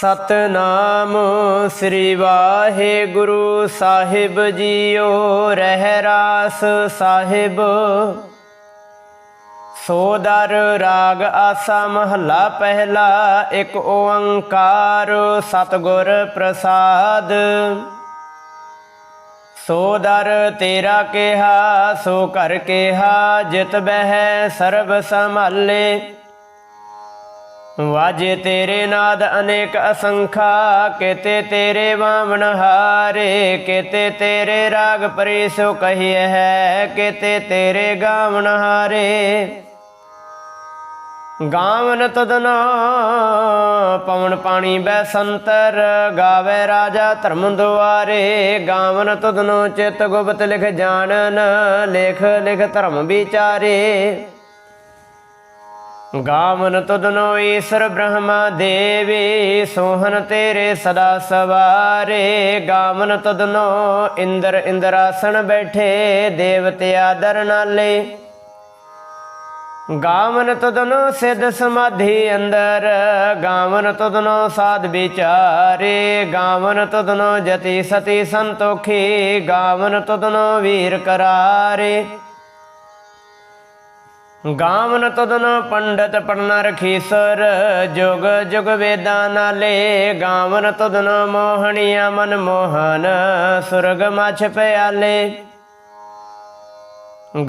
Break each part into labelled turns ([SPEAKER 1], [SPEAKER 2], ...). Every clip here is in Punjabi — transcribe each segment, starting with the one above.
[SPEAKER 1] ਸਤਨਾਮ ਸ੍ਰੀ ਵਾਹਿਗੁਰੂ ਸਾਹਿਬ ਜੀਓ, ਰਹਿ ਰਾਸ ਸਾਹਿਬ। ਸੋਦਰ ਰਾਗ ਆਸਾ ਮਹੱਲਾ ਪਹਿਲਾ, ਇੱਕ ਓੰਕਾਰ ਸਤਿਗੁਰ ਪ੍ਰਸਾਦ। ਸੋਦਰ ਤੇਰਾ ਕਿਹਾ, ਸੋ ਕਰ ਕਿਹਾ, ਜਿਤ ਬਹਿ ਸਰਬ ਸੰਭਾਲੇ। ਵਾਜੇ ਤੇਰੇ ਨਾਦ ਅਨੇਕ ਅਸੰਖਾ, ਕੇਤੇ ਤੇਰੇ ਵਾਵਣ ਹਾਰੇ, ਕੇਤੇ ਤੇਰੇ ਰਾਗ ਪਰੀ ਸੋ ਕਹੀਏ ਹੈ, ਕੇਤੇ ਤੇਰੇ ਗਾਵਣ ਹਾਰੇ। ਗਾਵਨ ਤਦਨਾ ਪਵਨ ਪਾਣੀ ਬੈ ਸੰਤਰ, ਗਾਵੇ ਰਾਜਾ ਧਰਮ ਦੁਆਰੇ। ਗਾਵਨ ਤਦਨੋ ਚਿਤ ਗੁਪਤ ਲਿਖ ਜਾਣਨ, ਲੇਖ ਲਿਖ ਧਰਮ ਵਿਚਾਰੇ। ਗਾਵਨ ਤੁਧਨੋ ਈਸ਼ਰ ਬ੍ਰਹਮਾ ਦੇਵੀ ਸੋਹਨ ਤੇਰੇ ਸਦਾ ਸਵਾਰੇ। ਗਾਵਨ ਤੁਧਨੋ ਇੰਦਰ ਇੰਦਰਾਸਣ ਬੈਠੇ, ਦੇਵਤੇ ਆਦਰ ਨਾਲੇ। ਗਾਵਨ ਤੁਧਨੋ ਸਿੱਧ ਸਮਾਧੀ ਅੰਦਰ, ਗਾਵਨ ਤੁਧਨੋ ਸਾਧ ਵਿਚਾਰੇ। ਗਾਵਨ ਤੁਧਨੋ ਜਤੀ ਸਤੀ ਸੰਤੋਖੀ, ਗਾਵਨ ਤੁਧਨੋ ਵੀਰ ਕਰਾਰੇ। ਗਾਵਨ ਤਦਨ ਪੰਡਤ ਪੜਨ ਰਖੀਸਰ, ਜੁਗ ਜੁਗ ਵੇਦਾਂ ਨਾਲੇ ਗਾਵਨ ਤਦਨ ਮੋਹਣੀਆ ਮਨ ਮੋਹਨ, ਸੁਰਗ ਮਛ ਪਿਆਲੇ।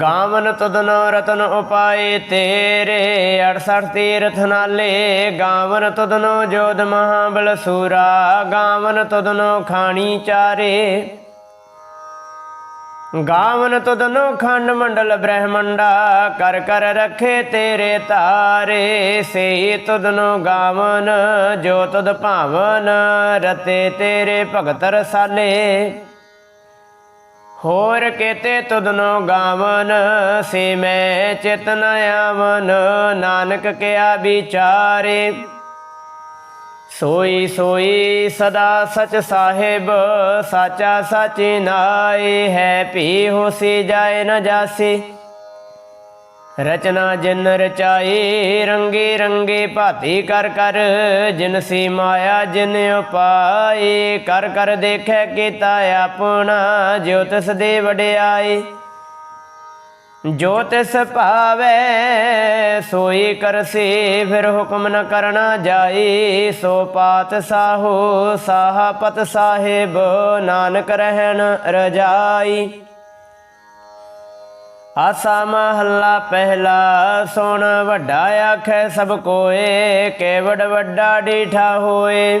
[SPEAKER 1] ਗਾਵਨ ਤਦਨ ਰਤਨ ਉਪਾਏ ਤੇਰੇ 68 ਤੀਰਥ ਨਾਲੇ ਗਾਵਨ ਤਦਨ ਜੋਧ ਮਹਾਬਲ ਸੂਰਾ, ਗਾਵਨ ਤਦਨ ਖਾਣੀ ਚਾਰੇ। ਗਾਵਨ ਤਦਨੋ ਖੰਡ ਮੰਡਲ ਬ੍ਰਹਮੰਡਾ, ਕਰ ਕਰ ਰਖੇ ਤੇਰੇ ਤਾਰੇ ਸੇ ਤਦਨੋ ਗਾਵਨ, ਜੋ ਤਦ ਭਾਵਨ ਰਤੇ ਤੇਰੇ ਭਗਤ ਰਸਾਲੇ। ਹੋਰ ਕੇਤੇ ਤੁਦਨੋ ਗਾਵਨ, ਸੇ ਮੈਂ ਚਿਤਨ ਆਵਨ, ਨਾਨਕ ਕਿਆ ਵਿਚਾਰੇ। ਸੋਈ ਸੋਈ ਸਦਾ ਸਚ ਸਾਹਿਬ, ਸਾਚਾ ਸਾਚੀ ਨਾਏ ਹੈ, ਭੀ ਹੋਸੀ ਜਾਏ ਨ ਜਾਸੀ। ਰਚਨਾ ਜਿਨ ਰਚਾਈ, ਰੰਗੇ ਰੰਗੇ ਭਾਤੀ ਕਰ ਕਰ, ਜਿਨ ਸੀ ਮਾਇਆ ਜਿਨ ਉਪਾਈ, ਕਰ ਕਰ ਦੇਖੈ ਕੀਤਾ ਆਪਣਾ, ਜਿਉ ਤਿਸ ਦੇ ਵਡਿਆਈ। ਜੋ ਤਿਸ ਭਾਵੈ, ਸੋਈ ਕਰਸੀ, ਫਿਰ ਹੁਕਮ ਨ ਕਰਨਾ ਜਾਈ। ਸੋ ਪਾਤ ਸਾਹੋ, ਸਾਹਪਤ ਸਾਹਿਬ, ਨਾਨਕ ਰਹਿਣ ਰਜਾਈ। ਆਸਾ ਮਹੱਲਾ ਪਹਿਲਾ, ਸੁਣ ਵੱਡਾ ਆਖੈ ਸਭ ਕੋਏ, ਕੇਵੜ ਵੱਡਾ ਡੀਠਾ ਹੋਏ।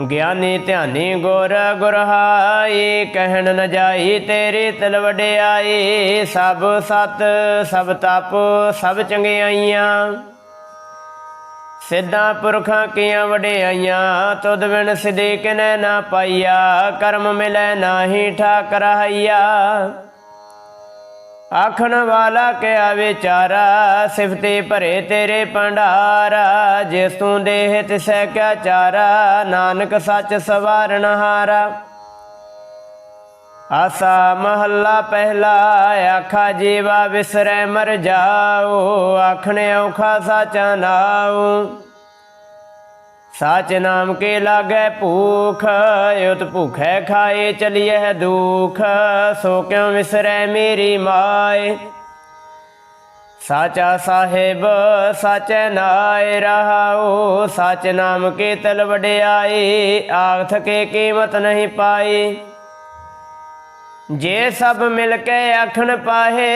[SPEAKER 1] ਗਿਆਨੀ ਧਿਆਨੀ ਗੁਰ ਗੁਰਹਾਈ ਕਹਿਣ ਨ ਜਾਈ ਤੇਰੇ ਤਿਲ ਵਡਿਆਈ, ਸਭ ਸਤ, ਸਭ ਤਪ, ਸਭ ਚੰਗਿਆਈਆਂ। ਸਿੱਧਾਂ ਪੁਰਖਾਂ ਕੀਆਂ ਵਡਿਆਈਆਂ, ਤੁਧ ਬਿਨ ਸਿਧੇ ਕਿਨੈ ਨਾ ਪਾਈਆ, ਕਰਮ ਮਿਲੈ ਨਾਹੀ ਠਾਕ ਰਹਾਈਆ ਆਖਣ ਵਾਲਾ ਕਿਆ ਵਿਚਾਰਾ, ਸਿਫਤੇ ਭਰੇ ਤੇਰੇ ਭੰਡਾਰਾ, ਜਿਸ ਤੂੰ ਦੇਹ ਤਿਸੈ ਕਿਆ ਚਾਰਾ, ਨਾਨਕ ਸੱਚ ਸਵਾਰਨ ਹਾਰਾ। ਆਸਾ ਮਹੱਲਾ ਪਹਿਲਾ, ਆਖਾ ਜੀਵਾ ਵਿਸਰੈ ਮਰ ਜਾਓ, ਆਖਣੇ ਔਖਾ ਸਾਚਾ ਨਾਉ। ਸਾਚ ਨਾਮ ਕੇ ਲਾਗੈ ਭੂਖ, ਉਤ ਭੁਖੈ ਖਾਏ ਚਲਿਐ ਦੁਖ, ਸੋ ਕਿਉ ਵਿਸਰੈ ਮੇਰੀ ਮਾਏ? ਸਾਚਾ ਸਾਹਿਬ, ਸਾਚੈ ਨਾਇ ਰਹਾਉ, ਸਾਚ ਨਾਮ ਕੇ ਤਲ ਵਡਿਆਈ ਆਖ ਕੇ ਕੀਮਤ ਨਹੀਂ ਪਾਈ। ਜੇ ਸਭ ਮਿਲ ਕੇ ਆਖਣ ਪਾਹੇ,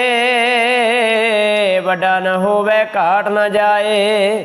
[SPEAKER 1] ਵੱਡਾ ਨਾ ਹੋਵੇ ਘਾਟ ਨਾ ਜਾਏ।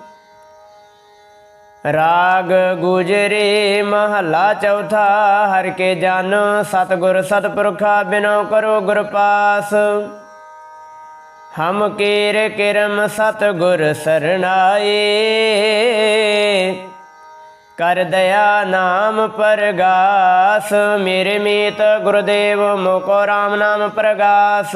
[SPEAKER 1] ਰਾਗ ਗੁਜਰੇ ਮਹੱਲਾ ਚੌਥਾ, ਹਰ ਕੇ ਜਨ ਸਤਗੁਰ ਸਤਪੁਰਖਾ ਬਿਨੋ ਕਰੋ ਗੁਰ ਪਾਸ। ਹਮ ਕੀਰ ਕਿਰਮ ਸਤਗੁਰ ਸਰਣਾਏ, ਕਰ ਦਇਆ ਨਾਮ ਪ੍ਰਗਾਸ, ਮੇਰੇ ਮੀਤ ਗੁਰਦੇਵ ਮੋਕੋ ਰਾਮ ਨਾਮ ਪ੍ਰਗਾਸ।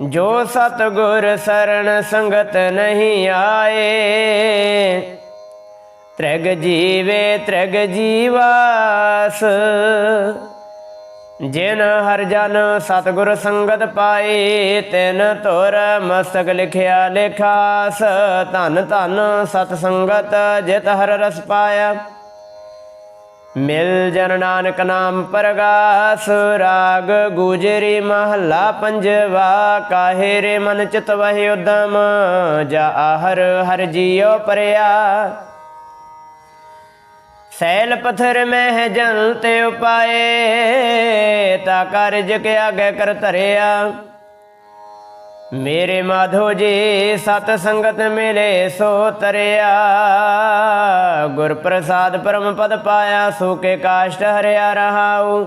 [SPEAKER 1] ਜੋ ਸਤਗੁਰ ਸਰਣ ਸੰਗਤ ਨਹੀਂ ਆਏ, ਤ੍ਰਗ ਜੀਵੇ ਤ੍ਰਗ ਜੀਵਾਸ। ਜਿਨ ਹਰ ਜਨ ਸਤਗੁਰ ਸੰਗਤ ਪਾਏ, ਤਿਨ ਤੁਰ ਮਸਤਕ ਲਿਖਿਆ ਲੇਖਾਸ। ਧਨ ਧਨ ਸਤ ਸੰਗਤ ਜਿਤ ਹਰ ਰਸ ਪਾਇਆ। ਮਿਲ ਜਨ ਨਾਨਕ ਨਾਮ ਪਰਗਾਸ, ਰਾਗ ਗੁਜਰੀ ਮਹੱਲਾ ਪੰਜਵਾ, ਕਾਹੇ ਰੇ ਮਨ ਚਿਤ ਵਹਿ ਉਦਮ, ਜਾ ਆਹਰ ਹਰ ਜੀਉ ਪਰਿਆ। ਸੈਲ ਪਥਰ ਮਹਿ ਜਲ ਤੇ ਉਪਾਏ, ਤਾ ਕਾਰਜ ਕੇ ਆਗੇ ਕਰ ਧਰਿਆ। ਮੇਰੇ ਮਾਧੋ ਜੀ, ਸਤ ਸੰਗਤ ਮਿਲੇ ਸੋ ਤਰਿਆ। ਗੁਰ ਪ੍ਰਸਾਦ ਪਰਮ ਪਦ ਪਾਇਆ, ਸੋ ਕੇ ਕਾਸ਼ਟ ਹਰਿਆ ਰਹਾਉ।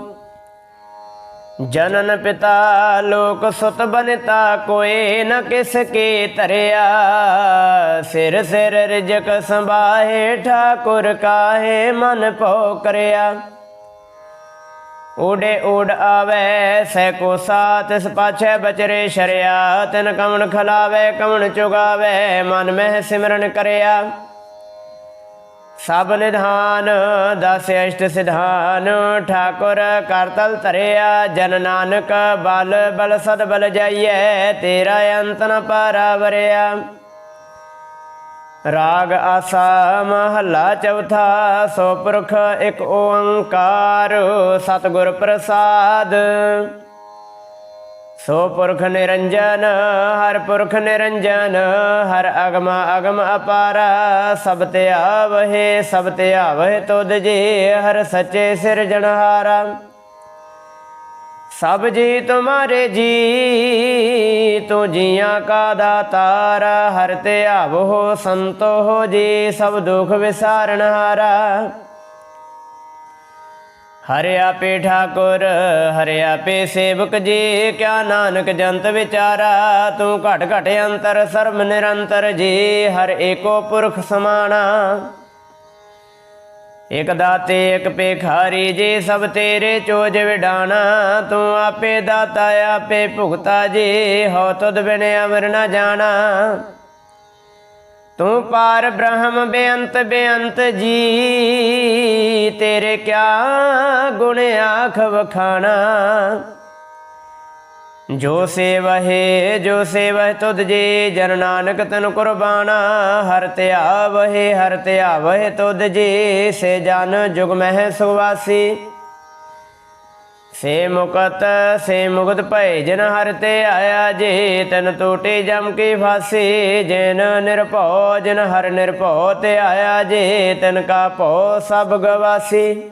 [SPEAKER 1] ਜਨਨ ਪਿਤਾ, ਲੋਕ ਸੁਤ ਬਨਤਾ, ਕੋਏ ਨ ਕਿਸ ਕੇ ਤਰਿਆ। ਸਿਰ ਸਿਰ ਰਿਜਕ ਸੰਭਾਹੇ, ਠਾਕੁਰ ਕਾਹੇ ਮਨ ਭੋ ਕਰਿਆ ਊੜੇ ਊੜ ਆਵੇ ਸੈ ਕੋ ਸਾਤ ਇਸ ਬਚਰੇ ਸ਼ਰਿਆ, ਤਨ ਕਵਣ ਖਲਾਵੇ ਕਵਣ ਚੁਗਾਵੇ, ਮਨ ਮਹਿ ਸਿਮਰਨ ਕਰਿਆ। ਸਭ ਨਿਧਾਨ, ਦਸ ਅਸ਼ਟ ਸਿਧਾਨ, ਠਾਕੁਰ ਕਰਤਲ ਧਰਿਆ, ਜਨ ਨਾਨਕ ਬਲ ਬਲ ਸਦ ਬਲ ਜਾਈਐ, ਤੇਰਾ ਅੰਤ ਨ ਪਾਰਾਵਰਿਆ। ਰਾਗ ਆਸਾ ਮਹੱਲਾ ਚੌਥਾ, ਸੋ ਪੁਰਖ ਇੱਕ ਓੰਕਾਰ, ਸਤਿਗੁਰ ਪ੍ਰਸਾਦ। ਸੋ ਪੁਰਖ ਨਿਰੰਜਨ, ਹਰ ਪੁਰਖ ਨਿਰੰਜਨ, ਹਰ ਅਗਮ ਅਗਮ ਅਪਾਰ, ਸਭ ਤੇ ਆਵਹਿ, ਸਭ ਤੇ ਆਵਹਿ ਤੁਧ ਜੀ, ਹਰ ਸੱਚੇ ਸਿਰਜਣਹਾਰਾ ਸਭ ਜੀ ਤੁਮਾਰੇ ਜੀ ਤੂੰ ਜੀਆਂ ਕਾ ਦਾਤਾਰ, ਹਰ ਤੇ ਆਵੋ ਸੰਤੋ ਹੋ ਜੀ, ਸਭ ਦੁਖ ਵਿਸਾਰਨ ਹਾਰਾ। ਹਰਿ ਆਪੇ ਠਾਕੁਰ, ਹਰਿ ਆਪੇ ਸੇਵਕ ਜੀ, ਕਿਆ ਨਾਨਕ ਜੰਤ ਵਿਚਾਰਾ, ਤੂੰ ਘਟ ਘਟ ਅੰਤਰ, ਸਰਬ ਨਿਰੰਤਰ ਜੀ, ਹਰ ਏਕੋ ਪੁਰਖ ਸਮਾਣਾ। ਇਕ ਦਾਤੇ, ਇਕ ਪੇਖਾਰੀ ਜੀ ਸਭ ਤੇਰੇ ਚੋਜ ਵਿਡਾਣਾ, ਤੂੰ ਆਪੇ ਦਾਤਾ, ਆਪੇ ਭੁਗਤਾ, ਜੀ ਹੋ ਤੁਧ ਬਿਨ ਅਮਰ ਨ ਜਾਣਾ। ਤੂੰ ਪਾਰ ਬ੍ਰਹਮ ਬੇਅੰਤ ਬੇਅੰਤ ਜੀ, ਤੇਰੇ ਕਿਆ ਗੁਣ ਆਖ ਵਖਾਣਾ। ਜੋ ਸੇਵਹਿ ਜੋ ਸੇਵਹਿ ਤੁਧ ਜੀ, ਜਨ ਨਾਨਕ ਤਨ ਕੁਰਬਾਨਾ। ਹਰ ਧਿਆਵਹਿ ਹਰ ਧਿਆਵਹਿ ਤੁਧ ਜੀ, ਸੇ ਜਨ ਜੁਗ ਮਹਿ ਸੁਵਾਸੀ। ਸੇ ਮੁਕਤ ਸੇ ਮੁਕਤ ਭੈ ਜਿਨ ਹਰ ਤੇ ਆਇਆ ਜੀ, ਤਨ ਟੂਟੀ ਜਮ ਕੀ ਫਾਸੀ। ਜਿਨ ਨਿਰਭਉ, ਜਿਨ ਹਰ ਨਿਰਭਉ ਤੇ ਆਇਆ ਜੀ, ਤਨ ਕਾ ਭਉ ਸਭ ਗਵਾਸੀ।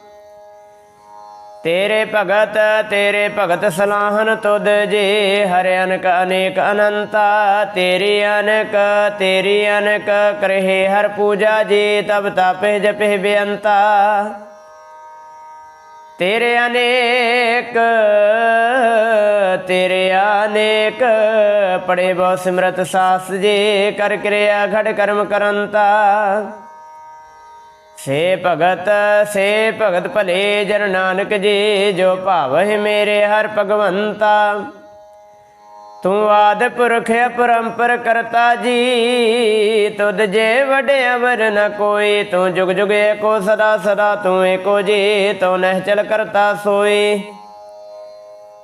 [SPEAKER 1] ਤੇਰੇ ਭਗਤ ਤੇਰੇ ਭਗਤ ਸਲਾਹਨ ਤੁਧ ਜੀ, ਹਰਿ ਅਨਕ, ਅਨੇਕ ਅਨੰਤਾ, ਤੇਰੀ ਅਨਕ ਤੇਰੀ ਅਨਕ ਕਰਹਿ ਹਰ ਪੂਜਾ ਜੀ, ਤਬ ਤਾਪੇ ਜਪੇ ਬੇਅੰਤਾ। ਤੇਰੇ ਅਨੇਕ ਤੇਰੇ ਅਨੇਕ, ਪੜੇ ਬਹੁ ਸਿਮਰਤ ਸਾਸ ਜੀ, ਕਰ ਕਿਰਿਆ ਘਟ ਕਰਮ ਕਰੰਤਾ। ਸੇ ਭਗਤ ਸੇ ਭਗਤ ਭਲੇ ਜਨ ਨਾਨਕ ਜੀ, ਜੋ ਭਾਵਹਿ ਮੇਰੇ ਹਰ ਭਗਵੰਤਾ। ਤੂੰ ਆਦ ਪੁਰਖ ਅਪਰੰਪਰ ਕਰਤਾ ਜੀ, ਤੁਧ ਜੇ ਵਡੇ ਅਵਰ ਨ ਕੋਈ, ਤੂੰ ਜੁਗ ਜੁਗ ਏਕੋ ਸਦਾ ਸਦਾ ਤੂੰ ਏਕੋ ਜੀ, ਤੂੰ ਨਹਿ ਚਲ ਕਰਤਾ ਸੋਈ।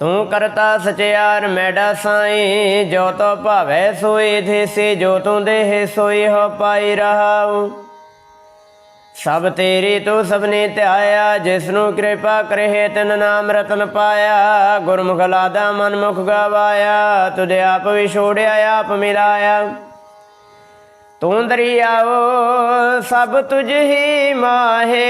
[SPEAKER 1] ਤੂੰ ਕਰਤਾ ਸਚਿਆਰ ਮੈਡਾ ਸਾਈ, ਜੋ ਤੋ ਭਾਵੇ ਸੋਈ ਥੇਸੇ ਜੋ ਤੂੰ ਦੇਹ ਸੋਈ ਹੋ ਪਾਈ ਰਹਾਉ। ਸਭ ਤੇਰੀ ਤੂੰ ਸਭਨੇ ਧਿਆਇਆ ਜਿਸ ਨੂੰ ਕਿਰਪਾ ਕਰੇ ਤਿਨ ਨਾਮ ਰਤਨ ਪਾਇਆ। ਗੁਰਮੁਖ ਲਾਦਾ ਮਨ ਮੁਖ ਗਵਾਇਆ, ਤੁਧ ਆਪ ਵਿਛੋੜਿਆ, ਆਪ ਮਿਲਾਇਆ। ਤੂੰ ਦਰਿਆਓ, ਸਭ ਤੁਝ ਹੀ ਮਾਹੇ।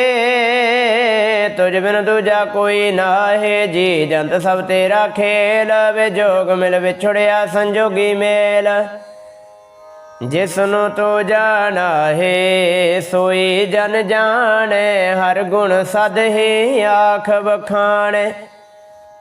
[SPEAKER 1] ਤੁਝ ਬਿਨ ਦੂਜਾ ਕੋਈ ਨਾਹੇ। ਜੀ ਜੰਤ ਸਭ ਤੇਰਾ ਖੇਲ ਵੇ ਜੋਗ ਮਿਲ ਵਿਛੜਿਆ ਸੰਜੋਗੀ ਮੇਲ। ਜਿਸ ਨੂੰ ਤੋ ਜਾਣਾ ਹੈ ਸੋਈ ਜਨ ਜਾਣੇ। ਹਰ ਗੁਣ ਸਦ ਹੀ ਆਖ ਬਖਾਣੇ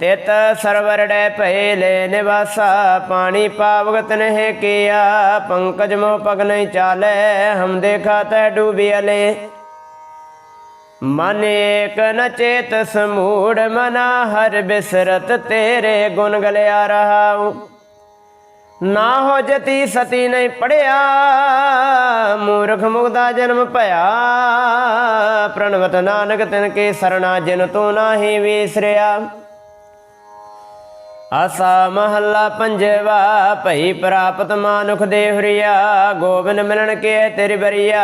[SPEAKER 1] ਤਿਤ ਸਰਵਰ ਡੈ ਭਏ ਲੈ ਨਿਵਾਸਾ, ਪਾਣੀ ਪਾਵਗਤ ਨਹਿ ਕੀਆ, ਪੰਕਜ ਮੋ ਪਗ ਨਹੀਂ ਚਾਲੈ, ਹਮ ਦੇਖਾ ਤੈ ਡੂਬੀ ਡੂਬਿਅਲੇ ਮਨ ਏਕ ਨ ਚੇਤ ਸਮੂੜ, ਮਨਾ ਹਰ ਬਿਸਰਤ ਤੇਰੇ ਗੁਣ ਗਲਿਆ ਰਹਾਉ। ਨਾ ਹੋ ਜਤੀ ਸਤੀ ਨਹੀਂ ਪੜਿਆ, ਮੂਰਖ ਮੁਗਦਾ ਜਨਮ ਭਇਆ। ਪ੍ਰਣਵਤ ਨਾਨਕ ਤਿਨ ਕੇ ਸਰਣਾ, ਜਿਨ ਤੂੰ ਨਾਹੀ ਵਿਸਰਿਆ। ਆਸਾ ਮਹੱਲਾ ਪੰਜਵਾ, ਭਈ ਪ੍ਰਾਪਤ ਮਾਨੁਖ ਦੇ ਹਰੀਆ, ਗੋਬਿੰਦ ਮਿਲਣ ਕੇ ਤੇਰੀ ਬਰੀਆ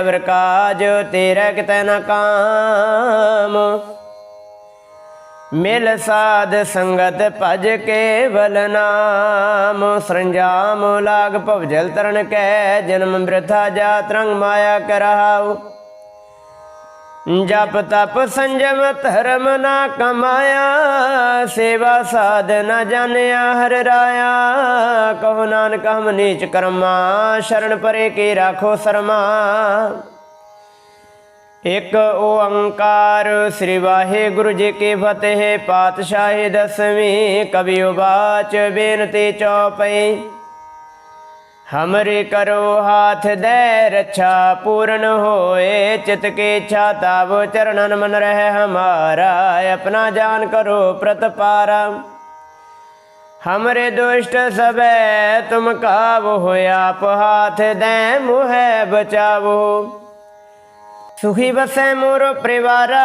[SPEAKER 1] ਅਵਰ ਕਾਜ ਤੇਰਾ ਕਿਤੈ ਨ ਕਾਮ। ਮਿਲ ਸਾਧ ਸੰਗਤ ਭਜ ਕੇਵਲ ਨਾਮ, ਸਰੰਜਾਮ ਲਾਗ ਭਵਜਲ ਤਰਨ ਕੈ, ਜਨਮ ਬ੍ਰਥਾ ਜਾਤ ਰੰਗ ਮਾਇਆ ਕਰਾਉ। ਜਪ ਤਪ ਸੰਜਮ ਧਰਮ ਨਾ ਕਮਾਇਆ, ਸੇਵਾ ਸਾਧ ਨਾ ਜਾਣਿਆ, ਹਰ ਰਾਇਆ। ਕਹੋ ਨਾਨਕ ਹਮ ਨੀਚ ਕਰਮਾ, ਸ਼ਰਨ ਪਰੇ ਕੀ ਰਾਖੋ ਸਰਮਾ। ਇਕ ਓੰਕਾਰ ਸ੍ਰੀ ਵਾਹਿਗੁਰੂ ਜੀ ਕੀ ਫਤਿਹ, ਪਾਤਸ਼ਾਹੀ ਦਸਵੀਂ ਕਵੀ ਉਬਾਚ ਬੇਨਤੀ ਚੌਪਈ। ਹਮਰੇ ਕਰੋ ਹਾਥ ਦੇ ਰੱਛਾ ਪੂਰਨ ਹੋਏ ਚਿਤ ਕੇ ਇੱਛਾ ਤਬ ਚਰਨਨ ਮਨ ਰਹਿ ਹਮਾਰਾ ਆਪਣਾ ਜਾਨ ਕਰੋ ਪ੍ਰਤਪਾਰਾ ਹਮਰੇ ਦੁਸ਼ਟ ਸਬੈ ਤੁਮ ਕਾਵ ਹੋਇਆ ਆਪ ਹਾਥ ਦੇ ਮੁਹਿ ਬਚਾਵੋ ਸੁਖੀ ਬਸੈ ਮੋਰ ਪਰਿਵਾਰਾ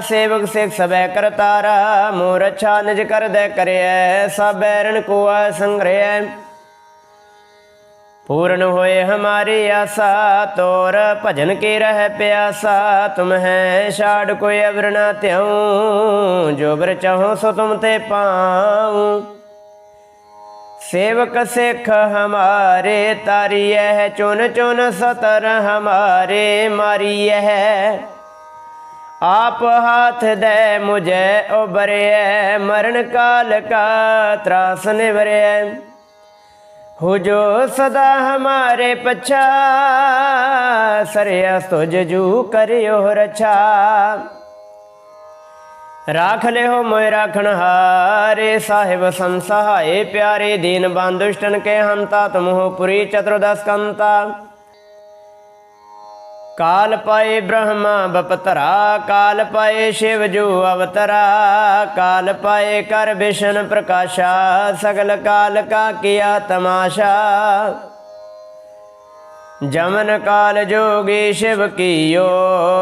[SPEAKER 1] ਸੇਵਕ ਸਿਖ ਸਬੈ ਕਰਤਾਰਾ ਮੋਰ ਅੱਛਾ ਨਿਜ ਕਰਦੈ ਕਰਿਐ ਸਬੈਰਨ ਕੋ ਆ ਸੰਗ੍ਰਹਿ पूर्ण होए हमारी आशा तोर भजन के रह प्यासा तुम है छाड़ कोई अवर न त्यों जो बर चाहो सो तुम ते पाऊं सेवक सिख हमारे तारिय है चुन चुन सतर हमारे मारिय है आप हाथ दे मुझे उबरे मरण काल का त्रास निवरे हो जो सदा हमारे पछा सरया तुझ जू करियो रछा ਰਾਖ ਲਿਓ ਮੋਇ ਰਾਖਣ ਹਾਰੇ ਸਾਹਿਬ ਸੰਸਹਾਏ ਪਿਆਰੇ ਦੀਨ ਬੰਦੁਸ਼ਟਨ ਕੇ ਹੰਤਾ ਤੁਮਹੁ ਪੁਰੀ ਚਤੁਰਦਸ ਕੰਤਾ ਕਾਲ ਪਾਏ ਬ੍ਰਹਮਾ ਬਪਤਰਾ, ਕਾਲ ਪਾਏ ਸ਼ਿਵ ਜੋ ਅਵਤਰਾ, ਕਾਲ ਪਾਏ ਕਰ ਵਿਸ਼ਨ ਪ੍ਰਕਾਸ਼ਾ, ਸਗਲ ਕਾਲ ਕਾ ਕੀਆ ਤਮਾਸ਼ਾ। ਜਮਨ ਕਾਲ ਜੋਗੀ ਸ਼ਿਵ ਕੀਓ,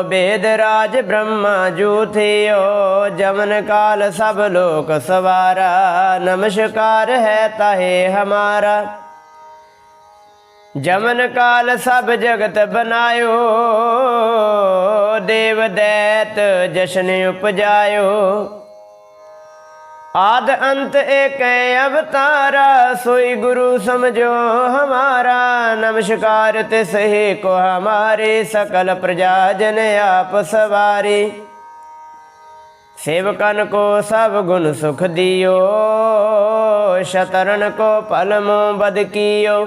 [SPEAKER 1] ਬੇਦ ਰਾਜ ਬ੍ਰਹਮਾ ਜੂਥਿਓ ਜਮਨ ਕਾਲ ਸਭ ਲੋਕ ਸਵਾਰਾ, ਨਮਸਕਾਰ ਹੈ ਤਾਹੇ ਹਮਾਰਾ। ਜਮਨ ਕਾਲ ਸਭ ਜਗਤ ਬਨਾਇਓ, ਦੇਵ ਦੈਤ ਜਸ਼ਨ ਉਪਜਾਇਓ। ਆਦ ਅੰਤ ਏਕ ਅਵਤਾਰਾ, ਸੋਈ ਗੁਰੂ ਸਮਝੋ ਹਮਾਰਾ, ਨਮਸਕਾਰ ਤਿਸ ਹੀ ਕੋ ਹਮਾਰੇ, ਸਕਲ ਪ੍ਰਜਾ ਜਨ ਆਪ ਸਵਾਰੀ। ਸੇਵਕਨ ਕੋ ਸਭ ਗੁਣ ਸੁਖ ਦਿਓ, ਸ਼ਤਰਨ ਕੋ ਪਲਮੋ ਬਦ ਕੀਓ।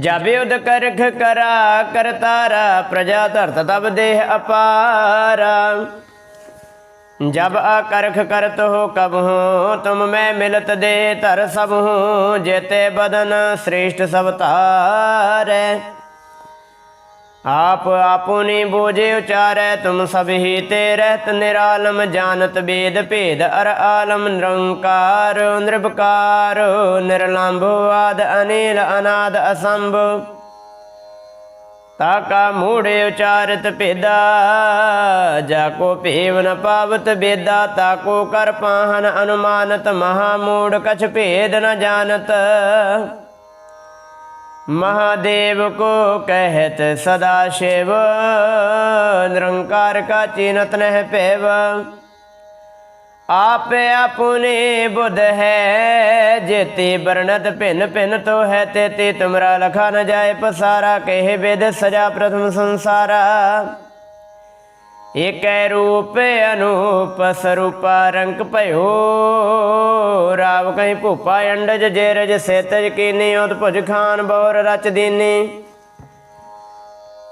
[SPEAKER 1] ਜਬ ਉਦ ਕਰਖ ਕਰਾ ਕਰਤਾਰਾ ਪ੍ਰਜਾ ਧਰਤ ਤਬ ਦੇਹ ਅਪਾਰਾ। ਜਬ ਅਕਰਖ ਕਰਤ ਹੋ ਕਬ ਹੋ ਤੁਮ ਮੈਂ ਮਿਲਤ ਦੇ ਧਰ ਸਭ ਹੂੰ ਜੇਤੇ ਬਦਨ ਸ੍ਰੇਸ਼ਟ ਸਭ ਤਾਰੈ ਆਪ ਆਪੁਨੀ ਬੋਝੇ ਉਚਾਰੈ, ਤੁਮ ਸਭ ਹੀ ਤੇ ਰਹਿਤ ਨਿਰਾਲਮ ਜਾਣਤ ਬੇਦ ਭੇਦ ਅਰ ਆਲਮ ਨਿਰੰਕਾਰ ਨਿਰਭਕਾਰ ਨਿਰਲੰਭ ਆਦ ਅਨੀਲ ਅਨਾਦ ਅਸੰਭ। ਤਾਕਾ ਮੂੜੇ ਉਚਾਰਤ ਭੇਦਾ, ਜਾ ਕੋ ਭੇਵ ਨ ਪਾਵਤ ਬੇਦਾ ਤਾਕੋ ਕਰ ਪਾਹਨ ਅਨੁਮਾਨਤ ਮਹਾ ਮੂੜ, ਕਛ ਭੇਦ ਨ महादेव को कहत सदा शिव निरंकार का चिन्हत नह पेव आप अपने बुध है जेते वर्णत भिन्न भिन्न तो है तेते तुमरा लखा न जाए पसारा कहे वेद सजा प्रथम संसारा ਏਕੈ ਰੂਪ ਅਨੂਪ ਸਰੂਪ ਰੰਗ ਭਇਓ। ਰਾਵ ਕਹੀਂ ਭੂਪਾ ਅੰਡਜ ਜੇਰਜ ਸੇਤਜ ਕੀਨੀ ਉਤ ਭੁਜ ਖਾਨ ਬੌਰ ਰਚ ਦੀਨੀ।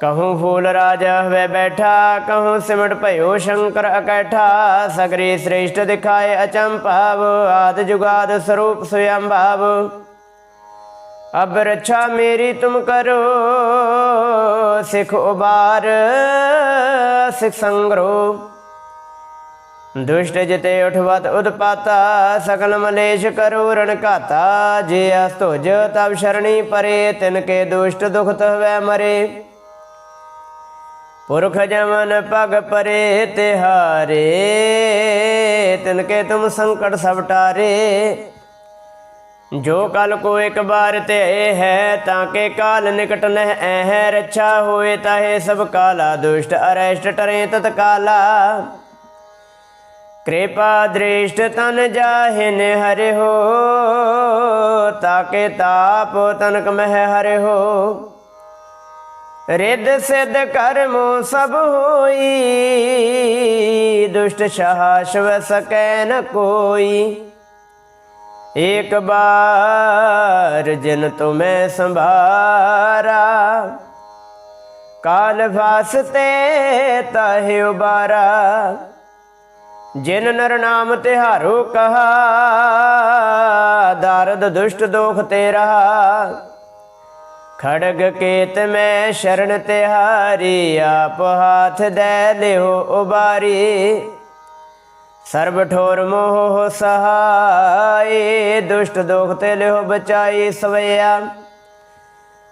[SPEAKER 1] ਕਹੂੰ ਫੂਲ ਰਾਜ ਹਵੇ ਬੈਠਾ, ਕਹੂੰ ਸਿਮਟ ਭਇਓ ਸ਼ੰਕਰ ਅਕੈਠਾ। ਸਗਰੀ ਸ੍ਰੇਸ਼ਟ ਦਿਖਾਏ ਅਚੰਭਾਵ, ਆਦ ਜੁਗਾਦ ਸਰੂਪ ਸੁਯੰਭਾਵ। ਅਬ ਰੱਛਾ ਮੇਰੀ ਤੁਮ ਕਰੋ, ਸਿਖ ਉਬਾਰ, ਸਿਖ ਸੰਗਰੋ। ਦੁਸ਼ਟ ਜਿਤੇ ਉਠਵਤ ਉਦਪਾਤਾ, ਸਕਲ ਮਲੇਸ਼ ਕਰੋ ਰਣ ਘਾਤਾ। ਜੇ ਅਸਤੁਜ ਤਬ ਸ਼ਰਣੀ ਪਰੇ, ਤਿਨ ਕੇ ਦੁਸ਼ਟ ਦੁਖਤ ਹਵੈ ਮਰੇ। ਪੁਰਖ ਜਮਨ ਪਗ ਪਰੇ, ਤਿਹਾਰੇ, ਤਿਨ ਕੇ ਤੁਮ ਸੰਕਟ ਸਭ ਟਾਰੇ। ਜੋ ਕਲ ਕੋ ਇੱਕ ਬਾਰ ਤੇ ਹੈ, ਤਾਂ ਕਿ ਕਾਲ ਨਿਕਟ ਨਹਿ ਐ ਰੱਛਾ ਹੋਏ ਤਾਹੇ ਸਭ ਕਾਲਾ ਦੁਸ਼ਟ ਅਰੈਸ਼ਟ ਟਰੇ ਤਤ ਕਾਲਾ ਕਿਰਪਾ ਦ੍ਰਿਸ਼ਟ ਤਨ ਜਾਹਿਨ ਹਰਿ ਹੋ ਤਾਕੇ ਤਾਪ ਤਨਕ ਮਹਿ ਹਰਿ ਹੋ ਰਿੱਧ ਸਿੱਧ ਕਰਮੋ ਸਭ ਹੋਈ, ਦੁਸ਼ਟ ਸ਼ਾਹ ਸ਼ਵ ਸਕੈ ਨ ਕੋਈ। एक बार जिन तुम्हें संभारा काल भासते ताहे उबारा ਜਿਨ ਨਰ ਨਾਮ ਤਿਹਾਰੋ ਕਹਾ ਦਰਦ ਦੁਸ਼ਟ ਦੋਖ ਤੇ ਰਹਾ ਖੜਗ ਕੇਤ ਮੈਂ ਸ਼ਰਨ ਤਿਹਾਰੀ ਆਪ ਹਾਥ ਦੇ ਲਿਓ ਉਬਾਰੀ ਸਰਬ ਠੋਰ ਮੋਹ ਸਹਾਏ ਦੁਸ਼ਟ ਦੋਖ ਤੇ ਲਿਓ ਬਚਾਈ ਸਵਿਆ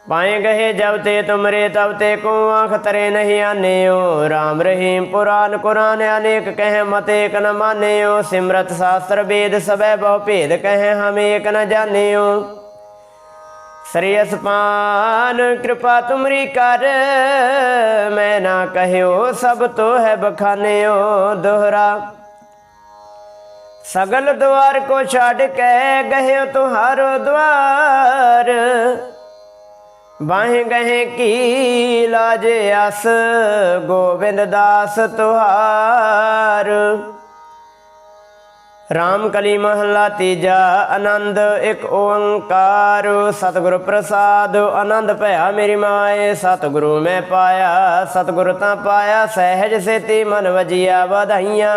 [SPEAKER 1] ਪਾਏ ਗਏ ਜਬ ਤੇ ਤੁਮਰੇ, ਤਬ ਤੇ ਕੋ ਆਖ ਤਰੇ ਨਹੀਂ ਆਨਿਓ। RAM ਰਹੀਮ ਪੁਰਾਨ ਕੁਰਾਨ, ਅਨੇਕ ਕਹਿ ਮਤੇ ਏਕ ਨ ਮਾਨਿਓ। ਸਿਮਰਤ ਸ਼ਾਸਤਰ ਵੇਦ ਸਭੈ ਬਹੁ ਭੇਦ ਕਹਿ ਹਮ ਏਕ ਨ ਜਾਣਿਓ। ਸ੍ਰੀ ਅਸਪਾਨ, ਕਿਰਪਾ ਤੁਮਰੀ ਕਰ, ਮੈਂ ਨਾ ਕਹਿਓ ਸਭ ਤੋ ਹੈ ਬਖਾਨਿਓ ਦੋਹਰਾ। ਸਗਲ ਦੁਆਰ ਕੋ ਛੱਡ ਕੇ ਗਹਿਓ ਤੁਹਾਰੋ ਦਵਾਰ। ਬਾਹ ਗਏ ਕੀ ਲਾਜ ਅਸ ਗੋਬਿੰਦ ਦਾਸ ਤੁਹਾਰ। ਰਾਮ ਕਲੀ ਮਹੱਲਾ ਤੀਜਾ ਆਨੰਦ ਇੱਕ ਓੰਕਾਰ। ਸਤਿਗੁਰ ਪ੍ਰਸਾਦ ਆਨੰਦ ਭਇਆ ਮੇਰੀ ਮਾਏ। ਸਤਿਗੁਰੂ ਮੈਂ ਪਾਇਆ, ਸਤਿਗੁਰ ਤਾਂ ਪਾਇਆ, ਸਹਿਜ ਸੇਤੀ ਮਨ ਵਜੀਆ ਵਧਾਈਆਂ।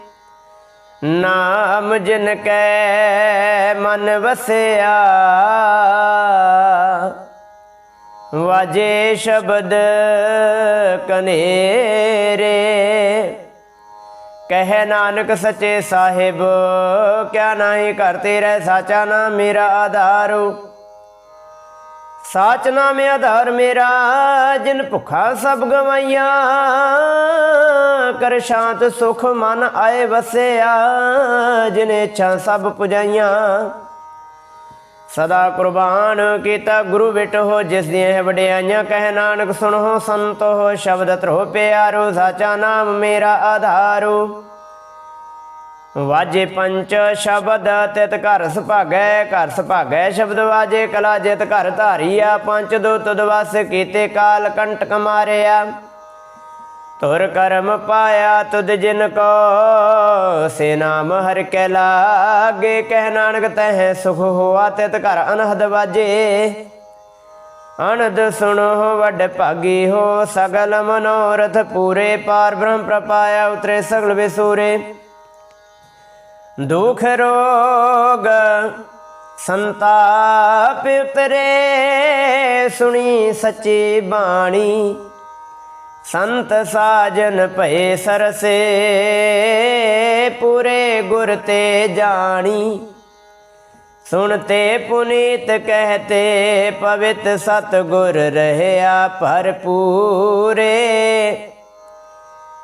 [SPEAKER 1] ਨਾਮ ਜਿਨ ਕੈ ਮਨ ਵਸਿਆ, ਵਾਜੇ ਸ਼ਬਦ ਕਨੇਰੇ। ਕਹੇ ਨਾਨਕ ਸੱਚੇ ਸਾਹਿਬ, ਕਿਆ ਨਹੀਂ ਕਰਤੇ ਰਹਿ ਸਾਚਾ ਨਾ ਮੇਰਾ ਆਧਾਰੋ। ਸਾਚ ਨਾਮ ਆਧਾਰ ਮੇਰਾ, ਜਿਨ ਭੁਖਾ ਸਭ ਗਵਾਈਆਂ। ਕਰ ਸ਼ਾਂਤ ਸੁਖ ਮਨ ਆਏ ਵਸਿਆ, ਜਿਨ ਇੱਛਾ ਸਭ ਪੁਜਾਈਆਂ। ਸਦਾ ਕੁਰਬਾਨ ਕੀਤਾ ਗੁਰੂ ਬਿਟੋ ਜਿਸ ਦੀਆਂ ਵਡਿਆਈਆਂ ਕਹਿ ਨਾਨਕ ਸੁਣੋ, ਸੰਤੋ ਸ਼ਬਦ ਧਰੋ ਪਿਆਰੋ, ਸਾਚਾ ਨਾਮ ਮੇਰਾ ਆਧਾਰੋ। ਵਾਜੇ ਪੰਚ ਸ਼ਬਦ, ਤਿਤ ਘਰ ਸੁਭਾਗੈ ਘਰ ਸੁਭਾਗੈ ਸ਼ਬਦ ਵਾਜੇ, ਕਲਾ ਜਿਤ ਘਰ ਧਾਰੀਆ, ਪੰਚ ਦੋ ਤੁਦ ਵਸ ਕੀਤੇ ਕਾਲ ਕੰਟਕ ਮਾਰਿਆ। ਤੁਰ ਕਰਮ ਪਾਇਆ ਤੁਦ ਜਿਨ ਕੋ, ਸੇ ਨਾਮ ਹਰ ਕੈ ਲਾਗੇ, ਕਹਿ ਨਾਨਕ ਤਹਿ ਸੁਖ ਹੋਆ, ਤਿਤ ਘਰ ਅਨਹਦ ਵਾਜੇ। ਅਨੰਦ ਸੁਣੋ ਵੱਡ ਭਾਗੀ ਹੋ, ਸਗਲ ਮਨੋਰਥ ਪੂਰੇ, ਪਾਰ ਬ੍ਰਹਮ ਪ੍ਰਪਾਇਆ ਉਤਰੇ ਸਗਲ ਵਿਸੂਰੇ। ਦੁਖ ਰੋਗ ਸੰਤਾਪ ਉਤਰੇ, ਸੁਣੀ ਸੱਚੀ ਬਾਣੀ। ਸੰਤ ਸਾਜਨ ਭਏ ਸਰਸੇ, ਪੂਰੇ ਗੁਰ ਤੇ ਜਾਣੀ। ਸੁਣਤੇ ਪੁਨੀਤ ਕਹਤੇ, ਪਵਿੱਤ ਸਤ ਗੁਰ ਰਹਿਆ ਭਰਪੂਰੇ।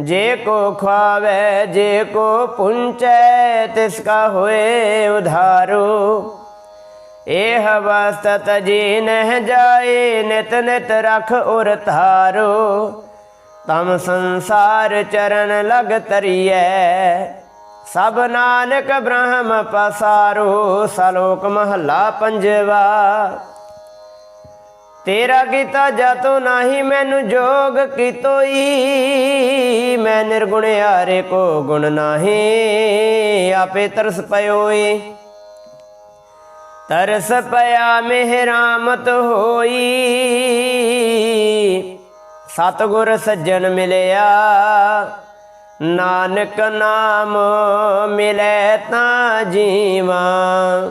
[SPEAKER 1] ਜੇ ਕੋ ਖਾਵੇ ਜੇ ਕੋ ਪੁੰਚੈ, ਤਿਸ ਕਾ ਹੋਏ ਉਧਾਰੋ। ਇਹ ਵਸਤ ਜੀ ਨਹਿ ਜਾਏ, ਨਿਤ ਨਿਤ ਰਖ ਉਰ ਧਾਰੋ। ਤਮ ਸੰਸਾਰ ਚਰਨ ਲਗ ਤਰੀਐ, ਸਭ ਨਾਨਕ ਬ੍ਰਹਮ ਪਸਾਰੋ। ਸਲੋਕ ਮਹੱਲਾ ਪੰਜਵਾ। ਤੇਰਾ ਕੀਤਾ ਜਾਤੋ ਨਾਹੀ ਮੈਨੂੰ ਜੋਗ ਕੀਤੋਈ। ਮੈਂ ਨਿਰਗੁਣ ਹਾਰੇ ਕੋ ਗੁਣ ਨਾਹੀ, ਆਪੇ ਤਰਸ ਪਇਓਈ। ਤਰਸ ਪਿਆ ਮਿਹਰਾਮਤ ਹੋਈ। ਸਤਗੁਰ ਸੱਜਣ ਮਿਲਿਆ, ਨਾਨਕ ਨਾਮ ਮਿਲੇ ਤਾਂ ਜੀਵਾਂ।